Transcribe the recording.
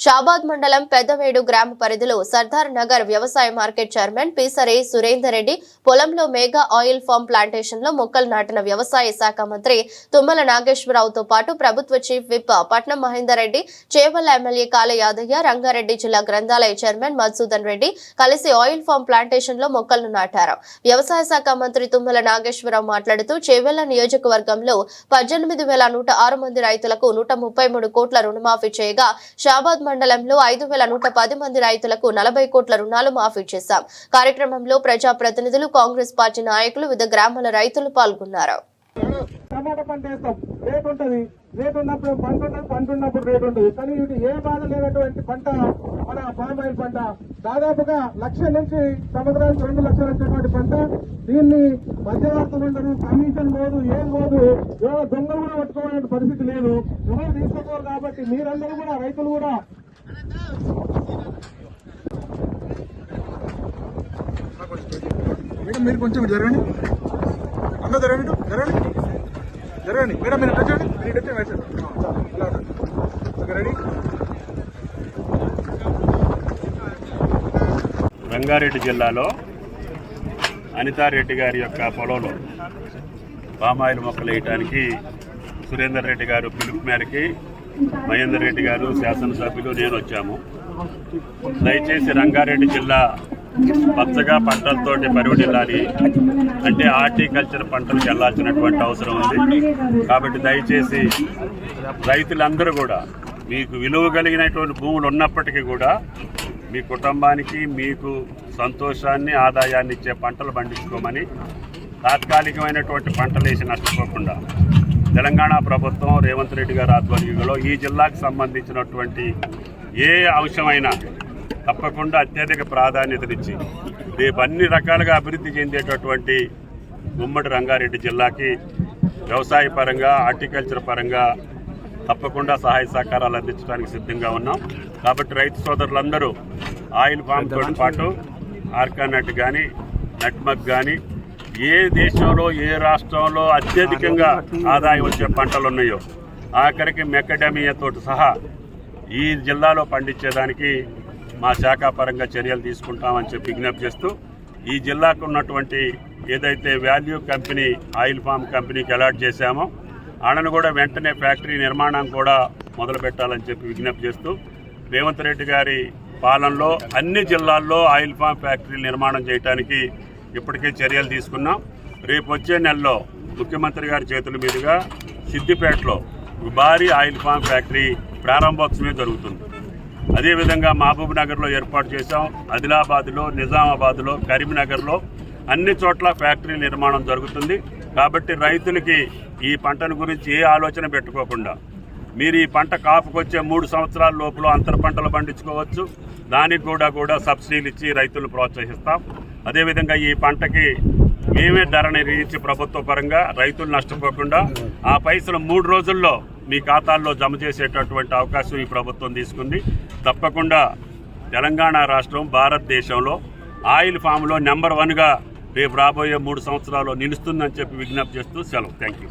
షాబాద్ మండలం పెద్దవేడు గ్రామ పరిధిలో సర్దార్ నగర్ వ్యవసాయ మార్కెట్ చైర్మన్ పీసరే సురేందర్ రెడ్డి పొలంలో మేఘా ఆయిల్ ఫామ్ ప్లాంటేషన్లో మొక్కలు నాటిన వ్యవసాయ శాఖ మంత్రి తుమ్మల నాగేశ్వరరావుతో పాటు ప్రభుత్వ చీఫ్ విప్ పట్నం మహేందర్ రెడ్డి చేవల్ల ఎమ్మెల్యే కాల యాదయ్య రంగారెడ్డి జిల్లా గ్రంథాలయ చైర్మన్ మధుసూదన్ రెడ్డి కలిసి ఆయిల్ ఫామ్ ప్లాంటేషన్లో మొక్కలను నాటారు. వ్యవసాయ శాఖ మంత్రి తుమ్మల నాగేశ్వరరావు మాట్లాడుతూ చేవెళ్ళ నియోజకవర్గంలో పద్దెనిమిది వేల నూట ఆరు మంది రైతులకు నూట ముప్పై మూడు కోట్ల రుణమాఫీ చేయగా షాబాద్ మండలంలో ఐదు వేల నూట పది మంది రైతులకు నలభై కోట్ల రుణాలు మాఫీ చేశాం. కార్యక్రమంలో ప్రజా ప్రతినిధులు కాంగ్రెస్ పార్టీ నాయకులు వివిధ గ్రామాల రైతులు పాల్గొన్నారు. టమాటా పంట వేస్తాం. రేట్ ఉంటది. రేట్ ఉన్నప్పుడు పంట ఉంటుంది పంట ఉన్నప్పుడు రేట్ ఉంటుంది. కానీ ఇది ఏ బాధ లేనటువంటి పంట మన పామ్ ఆయిల్ పంట దాదాపుగా లక్ష నుంచి సంవత్సరానికి రెండు లక్షలు వచ్చేటువంటి పంట. దీన్ని మధ్యవర్తులు ఉండరు కమిషన్ పోదు ఏం పోదు ఎవరో దొంగలు కూడా పట్టుకోవాలనే పరిస్థితి లేదు. ఎవరు తీసుకోవాలి కాబట్టి మీరందరూ కూడా రైతులు కూడా మేడం మీరు కొంచెం జరగండి. అందరూ జరగండి జరగండి. జరగండి. మేడం మీరు వచ్చండి మీరు ఇటు వచ్చేయండి. వచ్చేయండి. Okay ready? రంగారెడ్డి జిల్లాలో అనితారెడ్డి గారి యొక్క పొలంలో పామాయిల్ మొక్కలు వేయటానికి సురేందర్ రెడ్డి గారు పిలుపు మేరకి మహేందర్ రెడ్డి గారు శాసనసభ్యులు నేను వచ్చాము. దయచేసి రంగారెడ్డి జిల్లా పచ్చగా పంటలతోటి పరివడిల్లాలి అంటే హార్టికల్చర్ పంటలకు వెళ్ళాల్సినటువంటి అవసరం ఉంది. కాబట్టి దయచేసి రైతులందరూ కూడా మీకు విలువ కలిగినటువంటి భూములు ఉన్నప్పటికీ కూడా మీ కుటుంబానికి మీకు సంతోషాన్ని ఆదాయాన్ని ఇచ్చే పంటలు పండించుకోమని తాత్కాలికమైనటువంటి పంటలు వేసి నష్టపోకుండా తెలంగాణ ప్రభుత్వం రేవంత్ రెడ్డి గారి ఆధ్వర్యంలో ఈ జిల్లాకు సంబంధించినటువంటి ఏ అంశమైనా తప్పకుండా అత్యధిక ప్రాధాన్యతనిచ్చి రేపు అన్ని రకాలుగా అభివృద్ధి చెందేటటువంటి ఉమ్మడి రంగారెడ్డి జిల్లాకి వ్యవసాయ పరంగా హార్టికల్చర్ పరంగా తప్పకుండా సహాయ సహకారాలు అందించడానికి సిద్ధంగా ఉన్నాం. కాబట్టి రైతు సోదరులందరూ ఆయిల్ ఫామ్ పాటు ఆర్కానట్ కానీ నట్మక్ కానీ ఏ దేశంలో ఏ రాష్ట్రంలో అత్యధికంగా ఆదాయం వచ్చే పంటలు ఉన్నాయో ఆఖరికి మెకడమియా సహా ఈ జిల్లాలో పండించేదానికి మా శాఖ పరంగా చర్యలు తీసుకుంటామని చెప్పి విజ్ఞప్తి చేస్తూ ఈ జిల్లాకు ఉన్నటువంటి ఏదైతే వాల్యూ కంపెనీ ఆయిల్ ఫామ్ కంపెనీకి అలాట్ చేశామో ఆడను కూడా వెంటనే ఫ్యాక్టరీ నిర్మాణం కూడా మొదలు పెట్టాలని చెప్పి విజ్ఞప్తి చేస్తూ రేవంత్ రెడ్డి గారి పాలనలో అన్ని జిల్లాల్లో ఆయిల్ ఫామ్ ఫ్యాక్టరీ నిర్మాణం చేయడానికి ఇప్పటికే చర్యలు తీసుకున్నాం. రేపు వచ్చే నెలలో ముఖ్యమంత్రి గారి చేతుల మీదుగా సిద్దిపేటలో భారీ ఆయిల్ ఫామ్ ఫ్యాక్టరీ ప్రారంభోత్సవమే జరుగుతుంది. అదేవిధంగా మహబూబ్ నగర్లో ఏర్పాటు చేశాం. ఆదిలాబాద్లో నిజామాబాద్లో కరీంనగర్లో అన్ని చోట్ల ఫ్యాక్టరీ నిర్మాణం జరుగుతుంది. కాబట్టి రైతులకి ఈ పంటను గురించి ఏ ఆలోచన పెట్టుకోకుండా మీరు ఈ పంట కాపుకొచ్చే మూడు సంవత్సరాల లోపల అంతర పంటలు పండించుకోవచ్చు. దానికి కూడా కూడా సబ్సిడీలు ఇచ్చి రైతులు ప్రోత్సహిస్తాం. అదేవిధంగా ఈ పంటకి మేమే ధర నిర్ణయించి ప్రభుత్వ పరంగా రైతులు నష్టపోకుండా ఆ పైసలు మూడు రోజుల్లో మీ ఖాతాల్లో జమ చేసేటటువంటి అవకాశం ఈ ప్రభుత్వం తీసుకుంది. తప్పకుండా తెలంగాణ రాష్ట్రం భారతదేశంలో ఆయిల్ ఫామ్లో నెంబర్ వన్గా రేపు రాబోయే మూడు సంవత్సరాలు నిలుస్తుందని చెప్పి విజ్ఞప్తి చేస్తూ సెలవు. Thank you